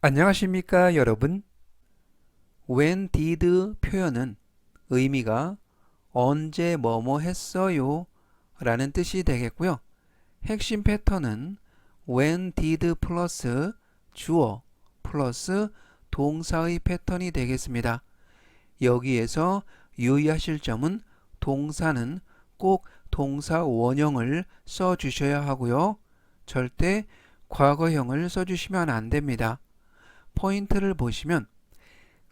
안녕하십니까 여러분. when did 표현은 의미가 언제 뭐뭐 했어요? 라는 뜻이 되겠고요. 핵심 패턴은 when did 플러스 주어 플러스 동사의 패턴이 되겠습니다. 여기에서 유의하실 점은 동사는 꼭 동사 원형을 써 주셔야 하고요. 절대 과거형을 써 주시면 안 됩니다. 포인트를 보시면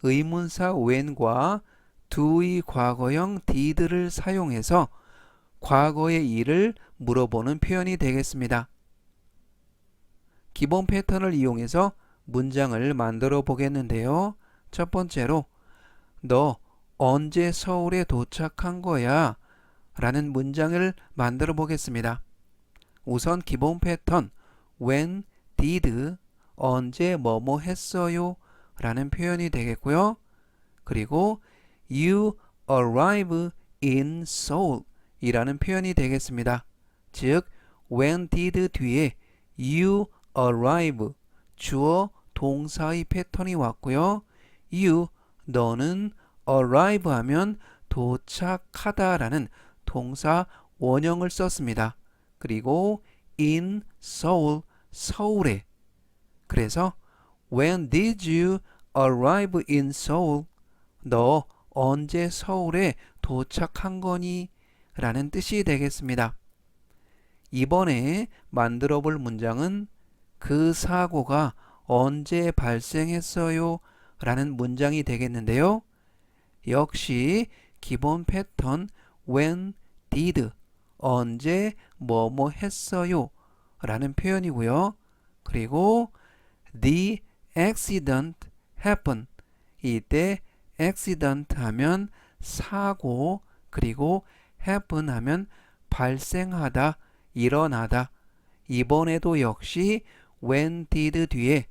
의문사 when과 do의 과거형 did를 사용해서 과거의 일을 물어보는 표현이 되겠습니다. 기본 패턴을 이용해서 문장을 만들어 보겠는데요. 첫 번째로 너 언제 서울에 도착한 거야? 라는 문장을 만들어 보겠습니다. 우선 기본 패턴 when did 언제 뭐뭐 했어요 라는 표현이 되겠고요. 그리고 you arrive in Seoul 이라는 표현이 되겠습니다. 즉 when did 뒤에 you arrive 주어 동사의 패턴이 왔고요. you 너는 arrive 하면 도착하다라는 동사 원형을 썼습니다. 그리고 in Seoul 서울에 그래서 when did you arrive in Seoul 너 언제 서울에 도착한 거니? 라는 뜻이 되겠습니다. 이번에 만들어 볼 문장은 그 사고가 언제 발생했어요? 라는 문장이 되겠는데요. 역시 기본 패턴 when did 언제 뭐뭐 했어요 라는 표현이고요. 그리고 the accident happened 이때 accident 하면 사고 그리고 happen 하면 발생하다 일어나다 이번에도 역시 when did 뒤에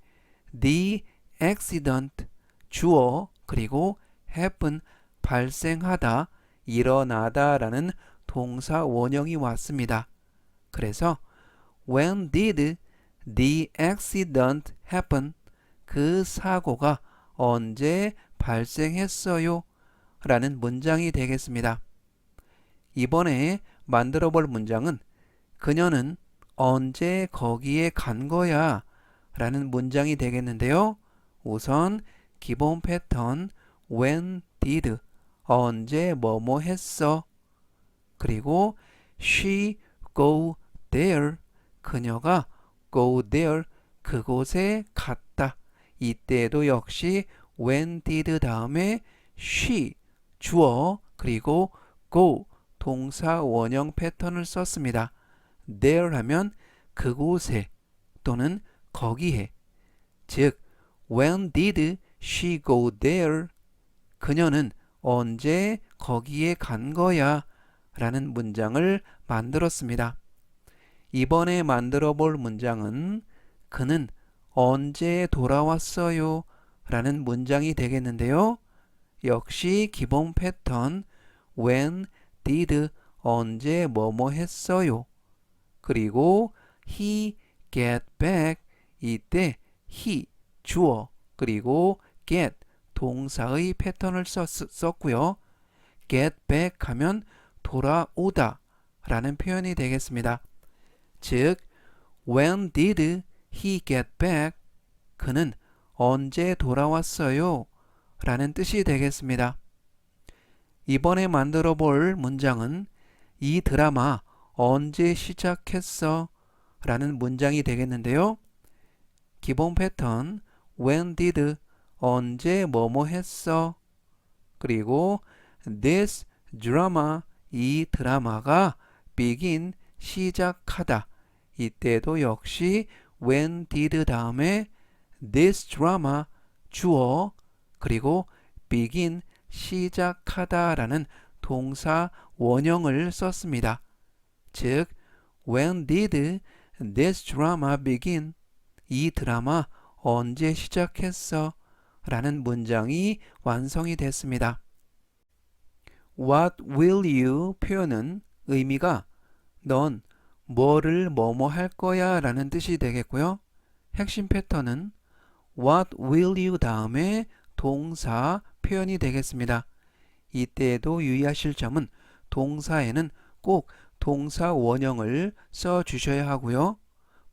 the accident 주어 그리고 happen 발생하다 일어나다라는 동사 원형이 왔습니다. 그래서 when did the accident happen? 그 사고가 언제 발생했어요? 라는 문장이 되겠습니다. 이번에 만들어 볼 문장은 그녀는 언제 거기에 간 거야? 라는 문장이 되겠는데요. 우선 기본 패턴 when did 언제 뭐뭐 했어? 그리고 she go there 그녀가 go there 그곳에 갔다. 이때도 역시 when did 다음에 she 주어 그리고 go 동사 원형 패턴을 썼습니다. there 하면 그곳에 또는 거기에 즉 when did she go there 그녀는 언제 거기에 간 거야 라는 문장을 만들었습니다. 이번에 만들어 볼 문장은 그는 언제 돌아왔어요? 라는 문장이 되겠는데요. 역시 기본 패턴 when, did, 언제 뭐뭐 했어요. 그리고 he get back 이때 he 주어 그리고 get 동사의 패턴을 썼, 썼고요. get back 하면 돌아오다 라는 표현이 되겠습니다. 즉 when did he get back? 그는 언제 돌아왔어요? 라는 뜻이 되겠습니다. 이번에 만들어 볼 문장은 이 드라마 언제 시작했어? 라는 문장이 되겠는데요. 기본 패턴 when did 언제 뭐뭐 했어? 그리고 this drama 이 드라마가 begin 시작하다. 이때도 역시 when did 다음에 this drama 주어 그리고 begin 시작하다라는 동사 원형을 썼습니다. 즉 when did this drama begin? 이 드라마 언제 시작했어? 라는 문장이 완성이 됐습니다. What will you 표현은 의미가 넌 뭐를 뭐뭐 할 거야 라는 뜻이 되겠고요. 핵심 패턴은 what will you 다음에 동사 표현이 되겠습니다. 이때에도 유의하실 점은 동사에는 꼭 동사 원형을 써 주셔야 하고요.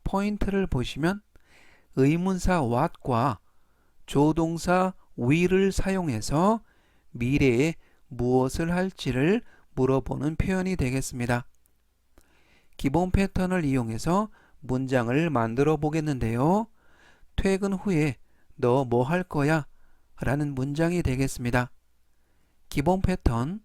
포인트를 보시면 의문사 what과 조동사 will을 사용해서 미래에 무엇을 할지를 물어보는 표현이 되겠습니다. 기본 패턴을 이용해서 문장을 만들어 보겠는데요. 퇴근 후에 너 뭐 할 거야? 라는 문장이 되겠습니다. 기본 패턴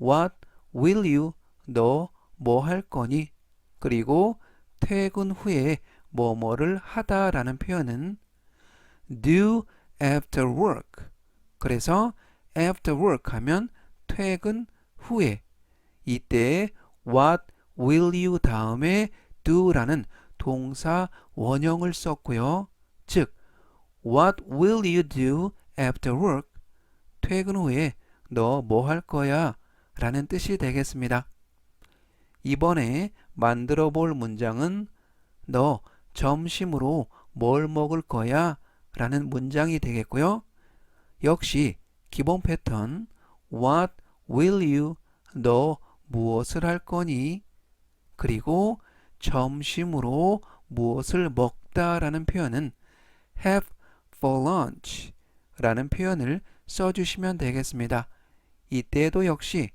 What will you? 너 뭐 할 거니? 그리고 퇴근 후에 뭐뭐를 하다 라는 표현은 do after work. 그래서 after work 하면 퇴근 후에 이때 what will you 다음에 do 라는 동사 원형을 썼고요. 즉 what will you do after work? 퇴근 후에 너 뭐 할 거야? 라는 뜻이 되겠습니다. 이번에 만들어 볼 문장은 너 점심으로 뭘 먹을 거야? 라는 문장이 되겠고요. 역시 기본 패턴 What will you? 너 무엇을 할 거니? 그리고 점심으로 무엇을 먹다 라는 표현은 have for lunch 라는 표현을 써주시면 되겠습니다. 이때도 역시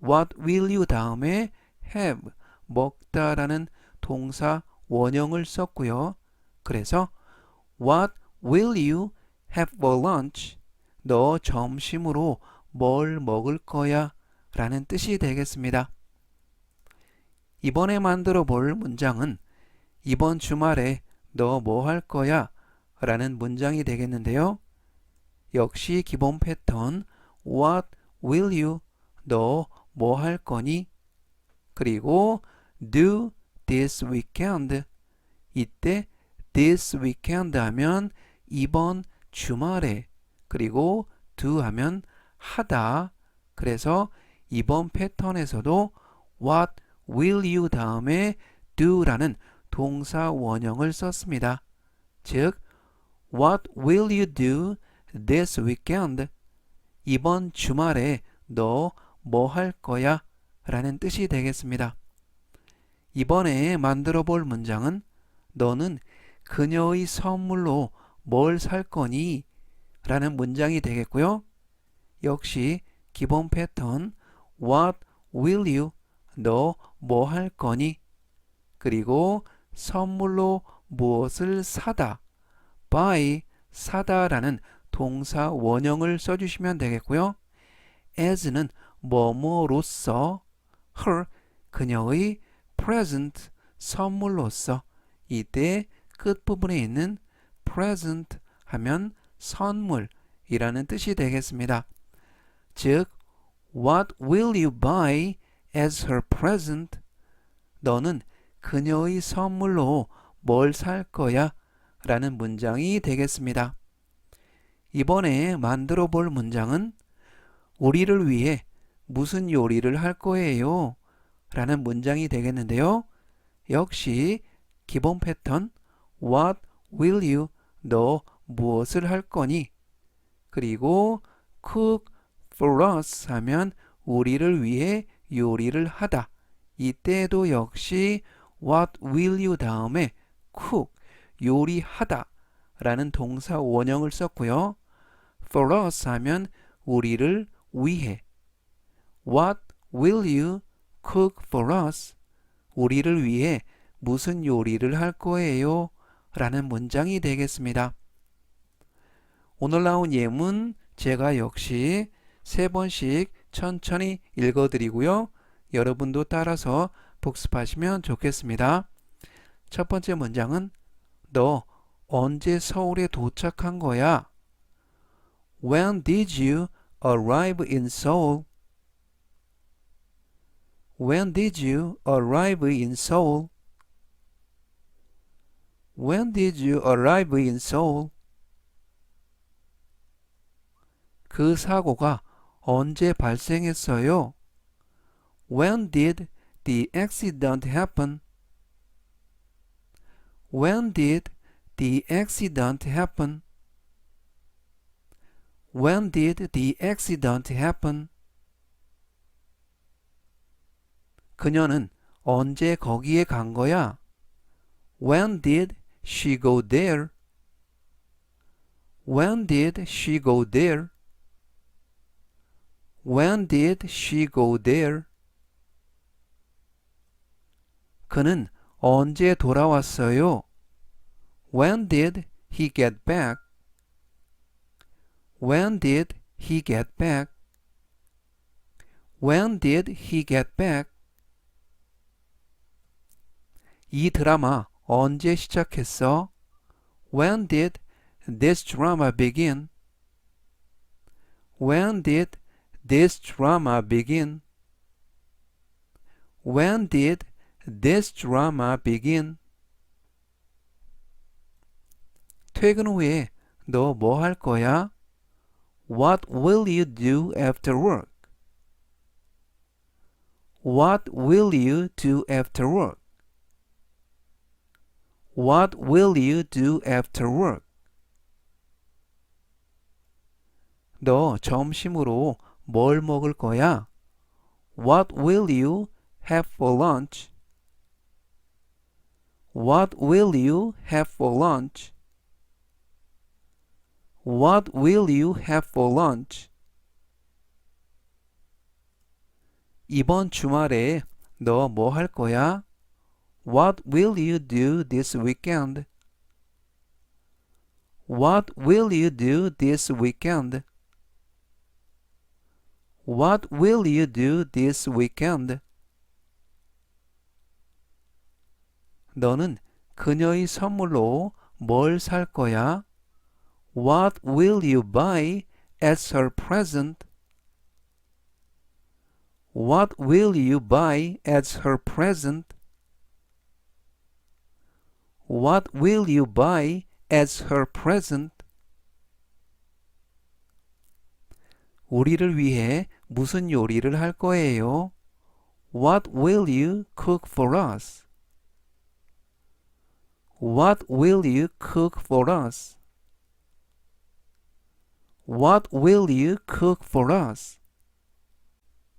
what will you 다음에 have 먹다 라는 동사 원형을 썼고요. 그래서 what will you have for lunch? 너 점심으로 뭘 먹을 거야? 라는 뜻이 되겠습니다. 이번에 만들어 볼 문장은 이번 주말에 너 뭐 할 거야? 라는 문장이 되겠는데요. 역시 기본 패턴 What will you? 너 뭐 할 거니? 그리고 do this weekend. 이때 this weekend 하면 이번 주말에 그리고 do 하면 하다. 그래서 이번 패턴에서도 what will you 다음에 do라는 동사 원형을 썼습니다. 즉 what will you do this weekend? 이번 주말에 너 뭐 할 거야? 라는 뜻이 되겠습니다. 이번에 만들어 볼 문장은 너는 그녀의 선물로 뭘 살 거니? 라는 문장이 되겠고요. 역시 기본 패턴 What will you? 너 뭐 할 거니? 그리고 선물로 무엇을 사다 buy 사다라는 동사 원형을 써주시면 되겠고요. as는 뭐뭐로서 her 그녀의 present 선물로서 이때 끝부분에 있는 present 하면 선물이라는 뜻이 되겠습니다. 즉 What will you buy as her present? 너는 그녀의 선물로 뭘 살 거야? 라는 문장이 되겠습니다. 이번에 만들어 볼 문장은 우리를 위해 무슨 요리를 할 거예요? 라는 문장이 되겠는데요. 역시 기본 패턴 What will you? 너 무엇을 할 거니? 그리고 cook for us 하면 우리를 위해 요리를 하다. 이때도 역시 what will you 다음에 cook 요리하다 라는 동사 원형을 썼고요. for us 하면 우리를 위해 what will you cook for us 우리를 위해 무슨 요리를 할 거예요? 라는 문장이 되겠습니다. 오늘 나온 예문 제가 역시 세 번씩 천천히 읽어드리고요. 여러분도 따라서 복습하시면 좋겠습니다. 첫 번째 문장은 너 언제 서울에 도착한 거야? When did you arrive in Seoul? When did you arrive in Seoul? When did you arrive in Seoul? 그 사고가 언제 발생했어요? When did the accident happen? When did the accident happen? When did the accident happen? 그녀는 언제 거기에 간 거야? When did she go there? When did she go there? When did she go there? 그는 언제 돌아왔어요? When did he get back? When did he get back? When did he get back? 이 드라마 언제 시작했어? When did this drama begin? When did this drama begin? When did this drama begin? 퇴근 후에 너 뭐 할 거야? What will you do after work? What will you do after work? What will you do after work? 너 점심으로 뭘 먹을 거야? What will you have for lunch? What will you have for lunch? What will you have for lunch? 이번 주말에 너 뭐 할 거야? What will you do this weekend? What will you do this weekend? What will you do this weekend? 너는 그녀의 선물로 뭘 살 거야? What will you buy as her present? What will you buy as her present? What will you buy as her present? 우리를 위해 무슨 요리를 할 거예요? What will you cook for us? What will you cook for us? What will you cook for us?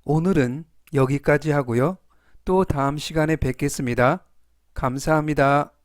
오늘은 여기까지 하고요. 또 다음 시간에 뵙겠습니다. 감사합니다.